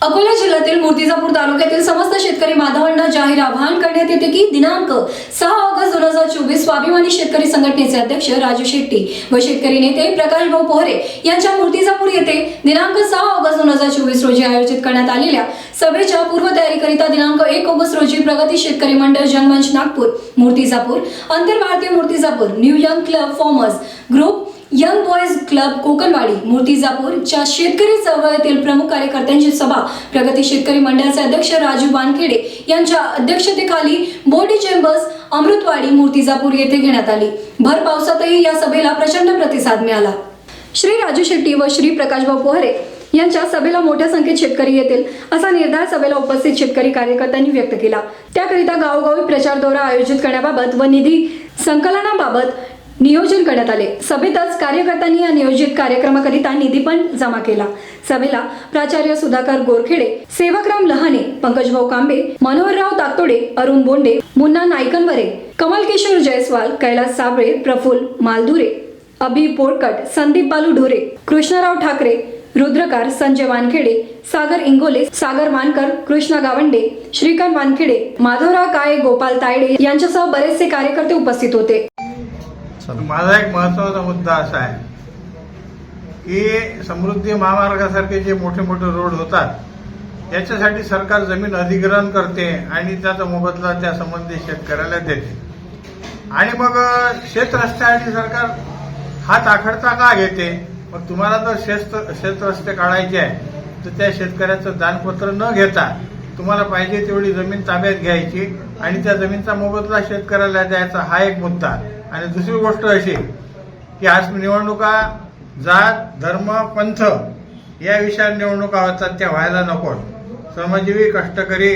अकोला जिल्ह्यातील मूर्तिजापूर तालुक्यातील समस्त शेतकरी बांधवांना जाहीर आवाहन करण्यात येते की दिनांक सहा ऑगस्ट दोन हजार चोवीस स्वाभिमानी शेतकरी संघटनेचे अध्यक्ष राजू शेट्टी व शेतकरी नेते प्रकाश भाऊ पोहरे यांच्या मूर्तिजापूर येथे दिनांक सहा ऑगस्ट दोन हजार चोवीस रोजी आयोजित करण्यात आलेल्या सभेच्या पूर्वतयारीकरिता दिनांक एक ऑगस्ट रोजी प्रगती शेतकरी मंडळ जनमंच नागपूर मूर्तिजापूर आंतर भारतीय Murtijapur new young club farmers group young boys club Kokanwadi मूर्तिजापूरच्या शेतकरी चळवळीतील प्रमुख कार्यकर्त्यांची सभा प्रगती शेतकरी मंडळाचे अध्यक्ष राजू वानखेडे यांच्या अध्यक्षतेखाली बोर्डी चेंबर्स अमृतवाडी मूर्तिजापूर येथे घेण्यात आली. भर पावसातही या सभेला प्रचंड प्रतिसाद मिळाला. श्री राजू शेट्टी व श्री प्रकाशभाऊ पोहरे यांच्या सभेला मोठ्या संख्येत शेतकरी येतील असा निर्धार सभेला उपस्थित शेतकरी कार्यकर्त्यांनी व्यक्त केला. त्याकरिता गावोगावी प्रचार दौरा आयोजित करण्याबाबत व निधी संकलनाबाबत नियोजन करण्यात आले. सभेतच कार्यकर्त्यांनी या नियोजित कार्यक्रमाकरिता निधी पण जमा केला. सभेला प्राचार्य सुधाकर गोरखेडे सेवकराम लहाने पंकजभाऊ कांबे मनोहरराव तातोडे अरुण बोंडे मुन्ना नायकनवरे कमल किशोर जयस्वाल कैलास साबळे प्रफुल मालधुरे अभि पोळकट संदीप बालू ढोरे कृष्णराव ठाकरे रुद्रकार संजय वानखेडे सागर इंगोले सागर मानकर कृष्णा गावंडे श्रीकांत वानखेडे माधवराव काळे गोपाल तायडे यांच्यासह बरेचसे कार्यकर्ते उपस्थित होते. माझा एक महत्त्वाचा मुद्दा असा आहे की समृद्धी महामार्गासारखे जे मोठे मोठे रोड होतात याच्यासाठी सरकार जमीन अधिग्रहण करते आणि त्याचा मोबदला त्या संबंधी शेतकऱ्याला देते. आणि मग शेत रस्त्यासाठी सरकार हात आखडता का घेते? मग तुम्हाला जर शेत शेत रस्ते काढायचे आहे तर त्या शेतकऱ्याचं दानपत्र न घेता तुम्हाला पाहिजे तेवढी जमीन ताब्यात घ्यायची आणि त्या जमीनचा मोबदला शेतकऱ्याला द्यायचा हा एक मुद्दा. आणि दुसरी गोष्ट अशी की आज निवडणुका जात धर्म पंथ या विषयावर निवडणुका होतात त्या व्हायला नको श्रमजीवी कष्टकरी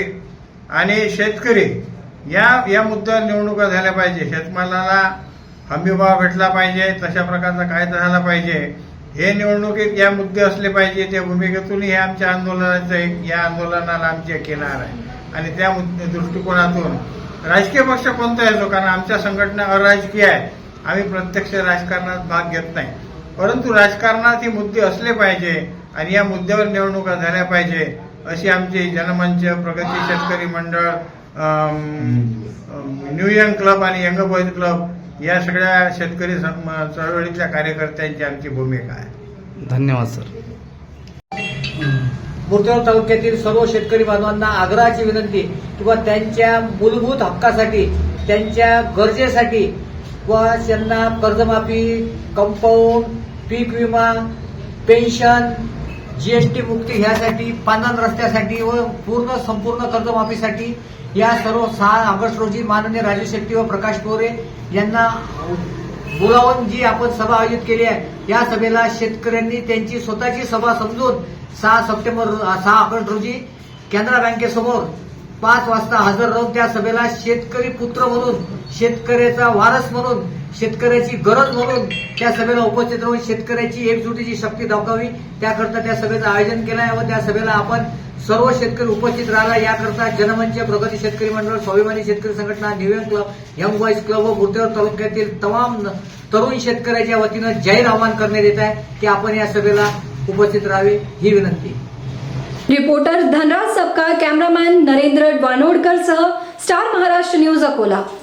आणि शेतकरी या या मुद्द्यावर निवडणुका झाल्या पाहिजे. शेतमालाला हमीभाव भेटला पाहिजे तशा प्रकारचा कायदा झाला पाहिजे. हे निवडणुकीत या मुद्दे असले पाहिजे त्या भूमिकेतून हे आमच्या आंदोलनाचे या आंदोलनाला आमचे केणार आहे. आणि त्या मुद्दे दृष्टिकोनातून राजकीय पक्ष कोणता येतो कारण आमच्या संघटना अराजकीय आहे. आम्ही प्रत्यक्ष राजकारणात भाग घेत नाही. परंतु राजकारणात ही मुद्दे असले पाहिजे आणि या मुद्द्यावर निवडणुका झाल्या पाहिजे अशी आमची Janmanch Pragati Shetkari Mandal new young club आणि यंग बॉईज क्लब या सगळ्या शेतकरी चळवळीतल्या कार्यकर्त्यांची आमची भूमिका आहे. धन्यवाद सर. बुरतेगाव तालुक्यातील सर्व शेतकरी बांधवांना आग्रहाची विनंती किंवा त्यांच्या मूलभूत हक्कासाठी त्यांच्या गरजेसाठी व त्यांना कर्जमाफी कंपाऊंड पीक विमा पेन्शन जीएसटी मुक्ती ह्यासाठी पानन रस्त्यासाठी व पूर्ण संपूर्ण कर्जमाफीसाठी या सर्व सहा ऑगस्ट रोजी माननीय राजू शेट्टी व प्रकाश पोरे यांना बोलावून जी आपण सभा आयोजित केली आहे या सभेला शेतकऱ्यांनी त्यांची स्वतःची सभा समजून सहा सप्टेंबर सहा ऑगस्ट रोजी कॅनरा बँकेसमोर पाच वाजता हजर राहून त्या सभेला शेतकरी पुत्र म्हणून शेतकऱ्याचा वारस म्हणून शेतकऱ्याची गरज म्हणून त्या सभेला उपस्थित राहून शेतकऱ्याची एकजुटीची शक्ती दाखवावी. त्याकरता त्या सभेचं आयोजन केलं आहे व त्या सभेला आपण सर्व शेतकरी उपस्थित राहिला याकरता जनमंच प्रगती शेतकरी मंडळ Swabhimani Shetkari Sanghatana New York club young boys club व बुरतेवाड तालुक्यातील तमाम तरुण शेतकऱ्याच्या वतीनं जाहीर आवाहन करण्यात येत आहे की आपण या सभेला उपस्थित राहावे ही विनंती. रिपोर्टर धनराज सपकाळ कॅमेरामॅन नरेंद्र वानोडकर सह स्टार महाराष्ट्र न्यूज अकोला.